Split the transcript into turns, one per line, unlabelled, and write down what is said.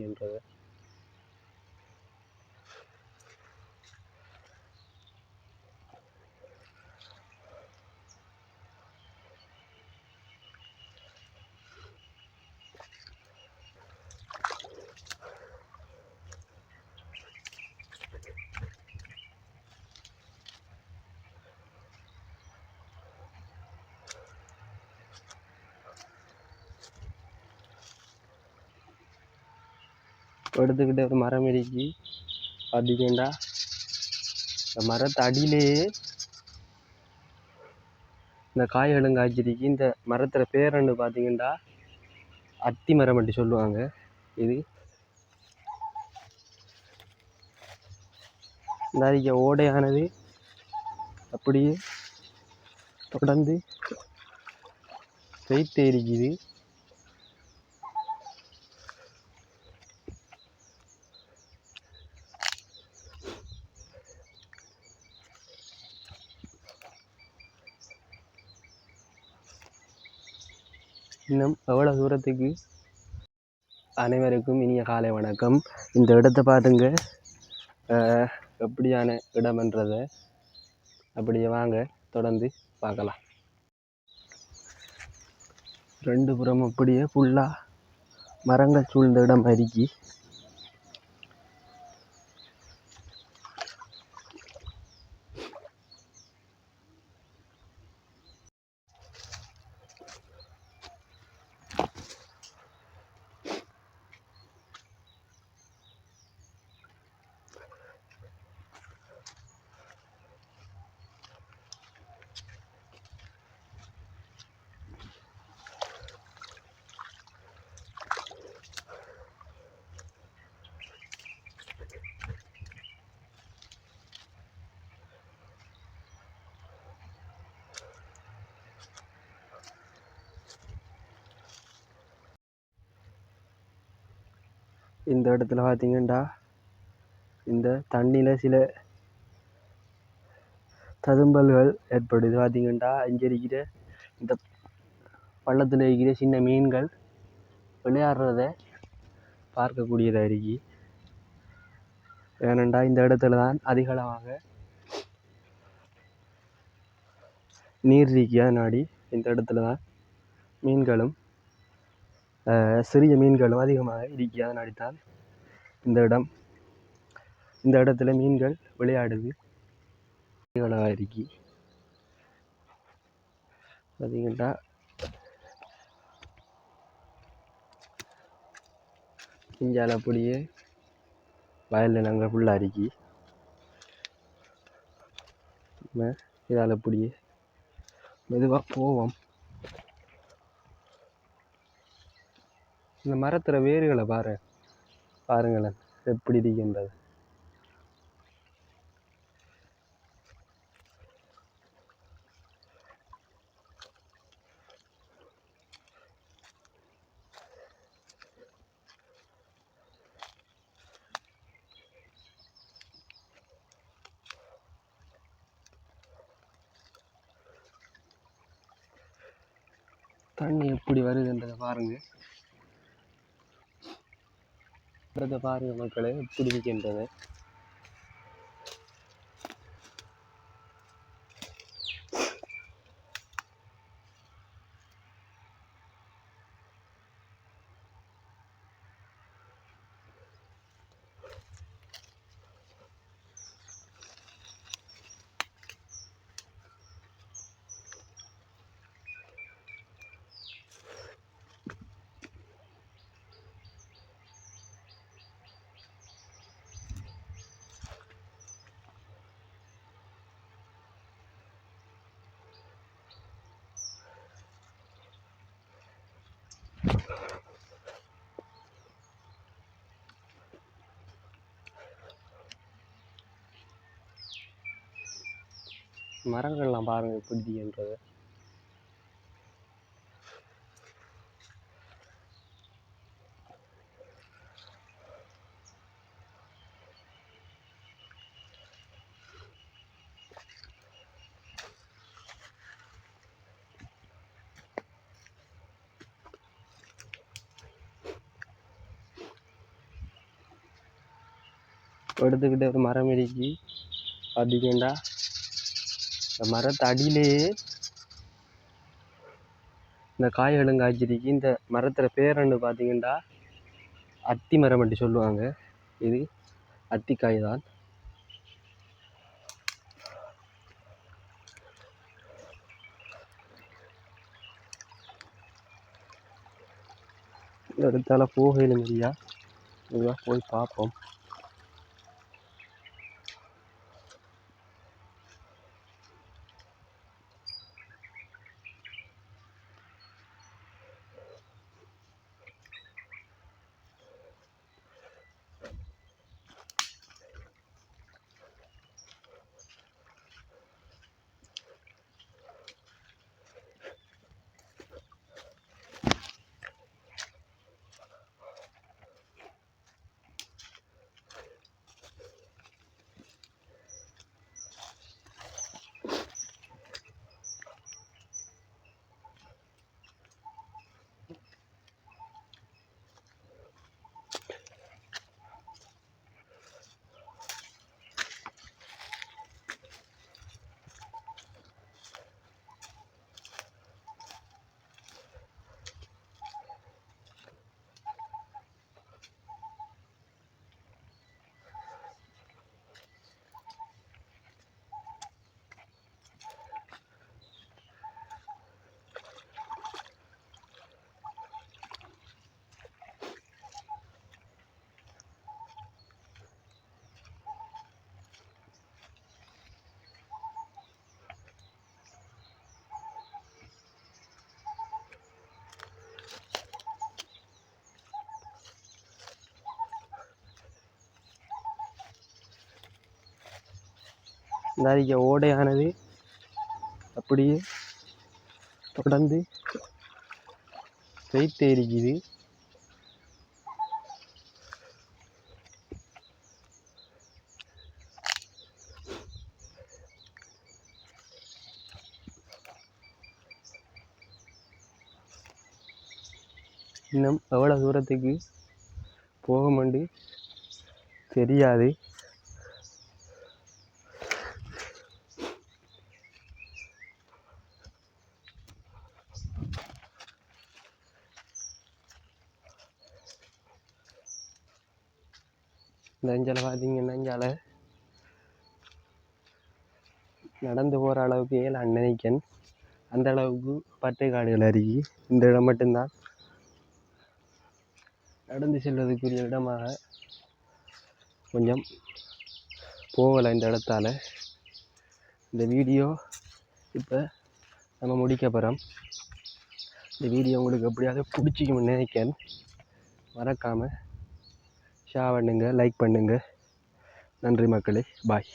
இருக்குன்றத எடுத்துக்கிட்ட ஒரு மரம் இருக்கு. பார்த்தீங்கன்னா இந்த மரத்து அடியிலேயே இந்த காய்களும் காய்ச்சிருக்கு. இந்த மரத்தில் பேர் என்ன பார்த்தீங்கன்னா அத்தி மரம் அப்படி சொல்லுவாங்க. இது. இந்த அறிக்கை ஓடையானது அப்படியே தொடர்ந்து போயிட்டே இருக்குது இன்னும் எவ்வளோ தூரத்துக்கு? அனைவருக்கும் இனிய காலை வணக்கம். இந்த இடத்தை பாருங்க. எப்படியான இடம்ன்றதை. அப்படியே வாங்க தொடர்ந்து பார்க்கலாம். ரெண்டு புறம் அப்படியே ஃபுல்லாக மரங்கள் சூழ்ந்த இடம் அருகி. இந்த இடத்துல பார்த்தீங்கன்னா இந்த தண்ணியில் சில ததும்பல்கள் ஏற்படுது. பார்த்தீங்கன்னா இங்கே இருக்கிற இந்த பள்ளத்தில் இருக்கிற சின்ன மீன்கள் விளையாடுறத பார்க்கக்கூடியதாக இருக்கு. ஏனெண்டா இந்த இடத்துல தான் அதிகளவாக நீர் இருக்கியா நாடி. இந்த இடத்துல தான் மீன்களும் சிறிய மீன்களும் அதிகமாக இருக்கியா அடித்தால் இந்த இடம் இந்த இடத்துல மீன்கள் விளையாடுது. அதிகளவாக இருக்கு. பார்த்தீங்கன்னா இஞ்சால அப்படியே வயலில் நாங்கள் ஃபுல்லாக இருக்கி. இதால் அப்படியே மெதுவாக போவோம். இந்த மரத்தில் வேர்களை பாரு. பாருங்களேன் எப்படி இருக்கின்றது. தண்ணி எப்படி வருதுன்றதை பாருங்கள் பாருங்கள் மக்களை பிடிக்கின்றன மரங்கள்லாம் பாருங்கள் எப்படி என்றது எடுத்துக்கிட்டு ஒரு மரம் இடிச்சு பார்த்திக்கண்டா இந்த மரத்து அடியிலேயே இந்த காய்களும் காய்ச்சிருக்கு இந்த மரத்தில் பேர் என்ன பார்த்தீங்கன்னா அத்தி மரம் அப்படி சொல்லுவாங்க. இது அத்திக்காய் தான். இந்த இடத்தால போகையில் இல்லையா இதுதான் போய் பார்ப்போம். இந்த ஓடையானது அப்படியே தொடர்ந்து பெய்த்தே இருக்குது இன்னும் எவ்வளோ தூரத்துக்கு போகுமெண்டு தெரியாது. இந்த அஞ்சால பார்த்தீங்கன்னா அஞ்சால நடந்து போகிற அளவுக்கு ஏழாம் நினைக்கன். அந்த அளவுக்கு பட்டை காடுகள் அருகி இந்த இடம் மட்டும்தான். நடந்து செல்வதற்குரிய இடமாக கொஞ்சம் போகலை இந்த இடத்தால். இந்த வீடியோ இப்போ நம்ம முடிக்க போகிறோம் இந்த வீடியோ உங்களுக்கு எப்படியாவது பிடிச்சிக்கணும்னு நினைக்கிறேன் மறக்காமல் ஷேர் பண்ணுங்கள் லைக் பண்ணுங்கள் நன்றி மக்களே பாய்